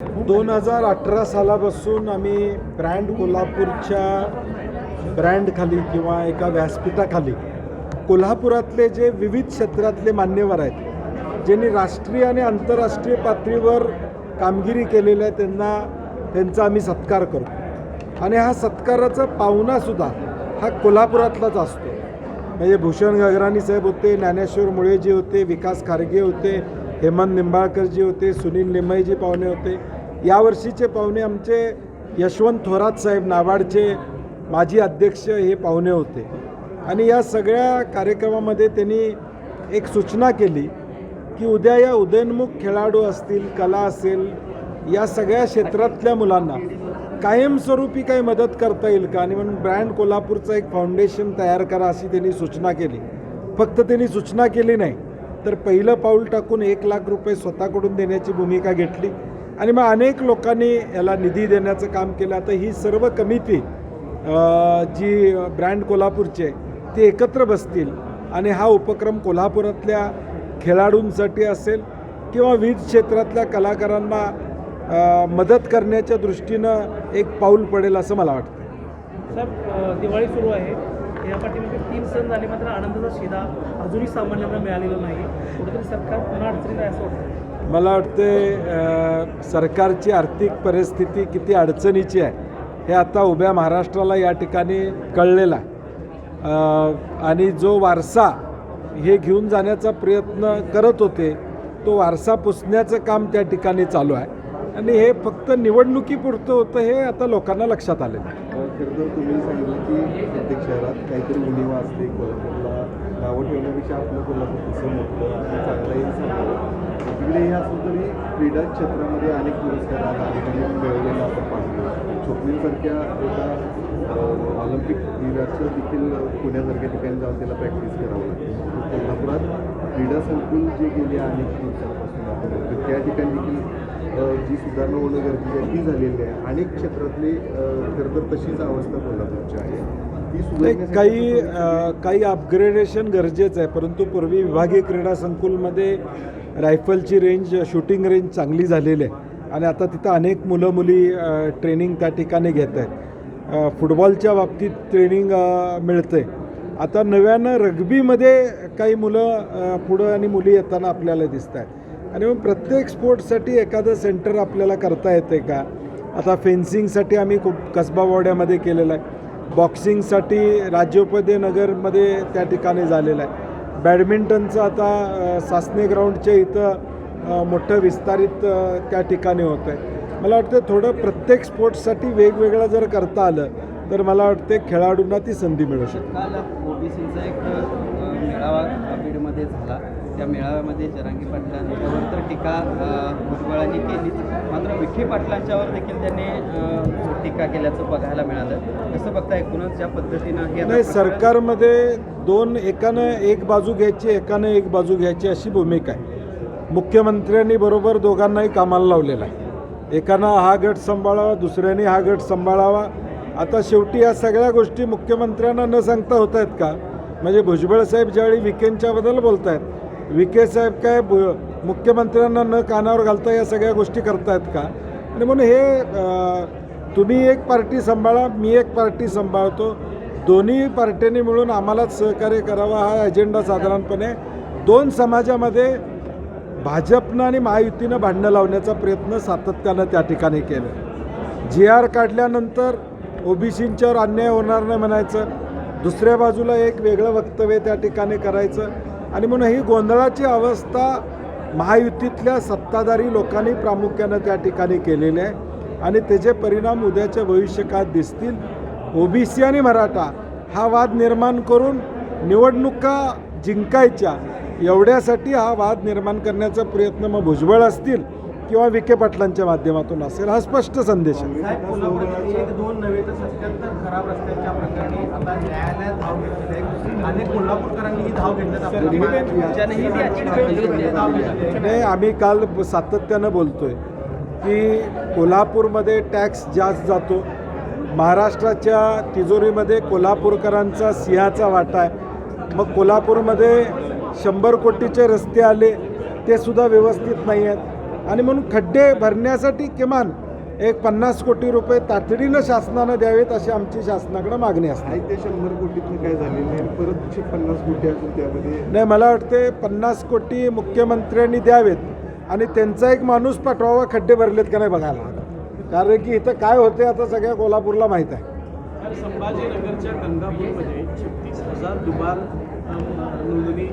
दोन हजार अठरा सालापासून आम्ही ब्रँड कोल्हापूरच्या ब्रँडखाली किंवा एका व्यासपीठाखाली कोल्हापुरातले जे विविध क्षेत्रातले मान्यवर आहेत ज्यांनी राष्ट्रीय आणि आंतरराष्ट्रीय पातळीवर कामगिरी केलेलं आहे त्यांना त्यांचा आम्ही सत्कार करतो. आणि हा सत्काराचा पाहुणासुद्धा हा कोल्हापुरातलाच असतो. म्हणजे भूषण गगराणी साहेब होते ज्ञानेश्वर मुळेजी होते विकास खारगे होते हेमंत निंबाळकरजी होते सुनील निमईजी पाहुणे होते. यावर्षीचे पाहुणे आमचे यशवंत थोरात साहेब नाबार्डचे माजी अध्यक्ष हे पाहुणे होते. आणि या सगळ्या कार्यक्रमामध्ये त्यांनी एक सूचना केली की उद्या या उदयनमुख खेळाडू असतील कला असेल या सगळ्या क्षेत्रातल्या मुलांना कायमस्वरूपी काही मदत करता येईल का? आणि म्हणून ब्रँड कोल्हापूरचं एक फाउंडेशन तयार करा अशी त्यांनी सूचना केली. फक्त त्यांनी सूचना केली नाही. तर पहिलं पाऊल टाकून एक लाख रुपये स्वतःकडून देण्याची भूमिका घेतली. आणि मग अनेक लोकांनी याला निधी देण्याचं काम केलं. आता ही सर्व कमिटी जी ब्रँड कोल्हापूरची आहे ती एकत्र बसतील. आणि हा उपक्रम कोल्हापुरातल्या खेळाडूंसाठी असेल किंवा विविध क्षेत्रातल्या कलाकारांना मदत करण्याच्या दृष्टीनं एक पाऊल पडेल असं मला वाटतं. सर दिवाळी सुरू आहे. या पाठीमागे तीन सण झाले मात्र आनंदाचा शिदा अजूनही सामान्यांना मिळालेला नाही. कुठेतरी सरकार पुन्हा अडचणीत आहे असं वाटतं मला वाटते सरकारची आर्थिक परिस्थिती किती अडचणीची आहे हे आता उभ्या महाराष्ट्राला या ठिकाणी कळलेलं आहे. आणि जो वारसा हे घेऊन जाण्याचा प्रयत्न करत होते तो वारसा पुसण्याचं काम त्या ठिकाणी चालू आहे. आणि हे फक्त निवडणुकीपुरतं होतं हे आता लोकांना लक्षात आलेलं आहे. खरं तर तुम्ही सांगितलं की प्रत्येक शहरात काहीतरी उणीवा असते. कोल्हापूरला नावं ठेवण्यापेक्षा आपलं कोल्हापूर कसं मोठं आणि चांगलंही सांगावं. तिकडे हे असलं तरी क्रीडा क्षेत्रामध्ये अनेक पुरस्कार आज अनेकांनी मिळवलेलं आपण पाहतो. स्वप्नीलसारख्या एका ऑलिम्पिक वीराचं देखील पुण्यासारख्या ठिकाणी जाऊन त्याला प्रॅक्टिस करावं लागते. कोल्हापुरात क्रीडा संकुल जे गेले अनेक दिवसापासून आपण त्या ठिकाणी देखील जी सुधारणा होणं गरजेची आहे ती झालेली आहे. अनेक क्षेत्रातली खरं तर तशीच अवस्था कोल्हापूरची आहे. ती काही काही अपग्रेडेशन गरजेचं आहे. परंतु पूर्वी विभागीय क्रीडा संकुलमध्ये रायफलची रेंज शूटिंग रेंज चांगली झालेली आहे. आणि आता तिथं अनेक मुलं मुली ट्रेनिंग त्या ठिकाणी घेत आहेत. फुटबॉलच्या बाबतीत ट्रेनिंग मिळते आता नव्यानं रग्बीमध्ये काही मुलं पुढं आणि मुली येताना आपल्याला दिसत आहेत आणि मग प्रत्येक स्पोर्ट्ससाठी एखादं सेंटर आपल्याला करता येते का? आता फेन्सिंगसाठी आम्ही खूप कसबा वाड्यामध्ये केलेलं आहे. बॉक्सिंगसाठी राज्योपदे नगरमध्ये त्या ठिकाणी झालेलं आहे. बॅडमिंटनचं आता सासने ग्राउंडच्या इथं मोठं विस्तारित त्या ठिकाणी होतं आहे मला वाटतं थोडं प्रत्येक स्पोर्ट्ससाठी वेगवेगळं जर करता आलं तर मला वाटते खेळाडूंना ती संधी मिळू शकते काल ओबीसीचा एक मेळावा बीडमध्ये झाला. त्या मेळाव्यामध्ये जरांगी पाटलांच्यावर तर टीका भुजबळांनी केलीच. मात्र विखे पाटलांच्यावर देखील त्यांनी टीका केल्याचं बघायला मिळालं. कसं बघता एकूणच ज्या पद्धतीनं हे नाही सरकारमध्ये दोन एकानं एक बाजू घ्यायची एकानं एक बाजू घ्यायची अशी भूमिका आहे. मुख्यमंत्र्यांनी बरोबर दोघांनाही कामाला लावलेला आहे. एकानं हा गट सांभाळावा दुसऱ्याने हा गट सांभाळावा. आता शेवटी या सगळ्या गोष्टी मुख्यमंत्र्यांना न सांगता होत आहेत का? म्हणजे भुजबळ साहेब ज्यावेळी विकेंच्याबद्दल बोलत आहेत विके साहेब काय मुख्यमंत्र्यांना न कानावर घालता या सगळ्या गोष्टी करतायत का? आणि म्हणून हे तुम्ही एक पार्टी सांभाळा मी एक पार्टी सांभाळतो. दोन्ही पार्ट्यांनी मिळून आम्हालाच सहकार्य करावा हा अजेंडा साधारणपणे दोन समाजामध्ये भाजपनं आणि महायुतीनं भांडणं लावण्याचा प्रयत्न सातत्यानं त्या ठिकाणी केलं. जी आर काढल्यानंतर ओबीसींच्यावर अन्याय होणार नाही म्हणायचं. दुसऱ्या बाजूला एक वेगळं वक्तव्य त्या ठिकाणी करायचं. आणि म्हणून ही गोंधळाची अवस्था महायुतीतल्या सत्ताधारी लोकांनी प्रामुख्यानं त्या ठिकाणी केलेले आहे. आणि त्याचे परिणाम उद्याच्या भविष्यकाळात दिसतील. ओबीसी आणि मराठा हा वाद निर्माण करून निवडणुका जिंकायच्या. एवढ्यासाठी हा वाद निर्माण करण्याचा प्रयत्न मग भुजबळ असतील. किंवा विखे पाटलांच्या माध्यमातून असेल हा स्पष्ट संदेश आहे. साहेब कोल्हापुरात एक दोन नव्हे तर सत्याहत्तर खराब रस्त्यांच्या प्रकरणी आता न्यायालयात धाव घेतलेली आहे. आणि कोल्हापूरकरांनी धाव घेतल्यात तुमच्यानेही ती याचिका केली आहे. नाही आम्ही काल सातत्यानं बोलतोय की कोल्हापूरमध्ये टॅक्स जास्त जातो. महाराष्ट्राच्या तिजोरीमध्ये कोल्हापूरकरांचा सिंहाचा वाटा आहे. मग कोल्हापूरमध्ये शंभर कोटीचे रस्ते आले ते सुद्धा व्यवस्थित नाही आहेत. आणि म्हणून खड्डे भरण्यासाठी किमान एक पन्नास कोटी रुपये तातडीनं शासनानं द्यावेत अशी आमची शासनाकडे मागणी असते. ते शंभर कोटीतनं काय झालेलं नाही. परत पन्नास कोटी अजून त्यामध्ये. नाही मला वाटते पन्नास कोटी मुख्यमंत्र्यांनी द्यावेत आणि त्यांचा एक माणूस पाठवावा खड्डे भरलेत का नाही बघायला. कारण की इथं काय होते आता सगळ्या कोल्हापूरला माहीत आहे. संभाजीनगरच्या गंगापूरमध्ये छत्तीस हजार दुबार नोंदणी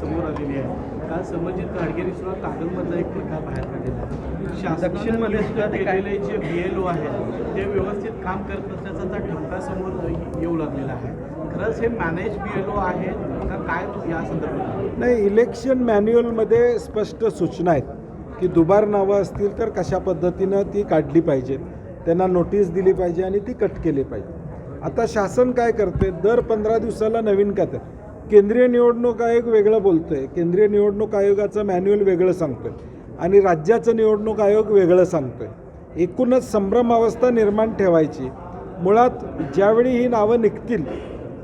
समोर आलेली आहे. काल संबंधित गाडगिरी सुद्धा कागलमधला एक प्रकार बाहेर काढलेला आहे. दक्षिणमध्ये सुद्धा ते केलेले जे बी एल ओ आहेत ते व्यवस्थित काम करत नसल्याचा ठपका समोर येऊ लागलेला आहे. खरंच हे मॅनेज बी एल ओ आहे का काय या संदर्भात? नाही इलेक्शन मॅन्युअलमध्ये स्पष्ट सूचना आहेत की दुबार नावं असतील तर कशा पद्धतीनं ती काढली पाहिजेत त्यांना नोटीस दिली पाहिजे आणि ती कट केली पाहिजे. आता शासन काय करते दर पंधरा दिवसाला नवीन काय केंद्रीय निवडणूक आयोग वेगळं बोलतो आहे केंद्रीय निवडणूक आयोगाचं मॅन्युअल वेगळं सांगतो आहे आणि राज्याचं निवडणूक आयोग वेगळं सांगतो आहे एकूणच संभ्रम अवस्था निर्माण ठेवायची. मुळात ज्यावेळी ही नावं निघतील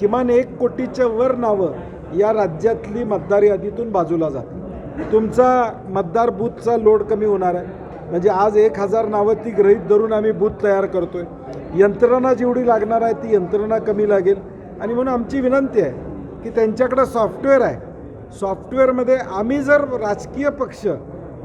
किमान एक कोटीच्या वर नावं या राज्यातली मतदार यादीतून बाजूला जातील. तुमचा मतदार बूथचा लोड कमी होणार आहे. म्हणजे आज एक हजार नावं ती गृहीत धरून आम्ही बूथ तयार करतो आहे यंत्रणा जेवढी लागणार आहे ती यंत्रणा कमी लागेल. आणि म्हणून आमची विनंती आहे की त्यांच्याकडं सॉफ्टवेअर आहे. सॉफ्टवेअरमध्ये आम्ही जर राजकीय पक्ष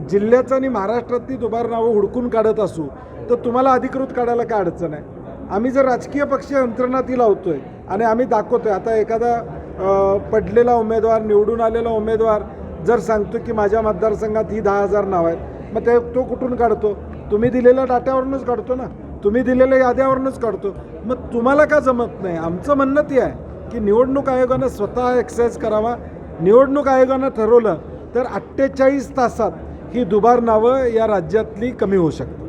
जिल्ह्याचं आणि महाराष्ट्रातली दुबार नावं हुडकून काढत असू तर तुम्हाला अधिकृत काढायला काय अडचण आहे? आम्ही जर राजकीय पक्ष यंत्रणा ती लावतोय आणि आम्ही दाखवतोय आता एखादा पडलेला उमेदवार निवडून आलेला उमेदवार जर सांगतो की माझ्या मतदारसंघात ही दहा हजार नाव आहेत मग ते तो कुठून काढतो? तुम्ही दिलेल्या डाट्यावरूनच काढतो ना? तुम्ही दिलेल्या याद्यावरूनच काढतो? मग तुम्हाला का जमत नाही? आमचं म्हणणं ती आहे. की निवडणूक आयोगानं स्वतः एक्सरसाइज करावा. निवडणूक आयोगानं ठरवलं तर अठ्ठेचाळीस तासात ही दुबार नावं या राज्यातली कमी होऊ शकतात.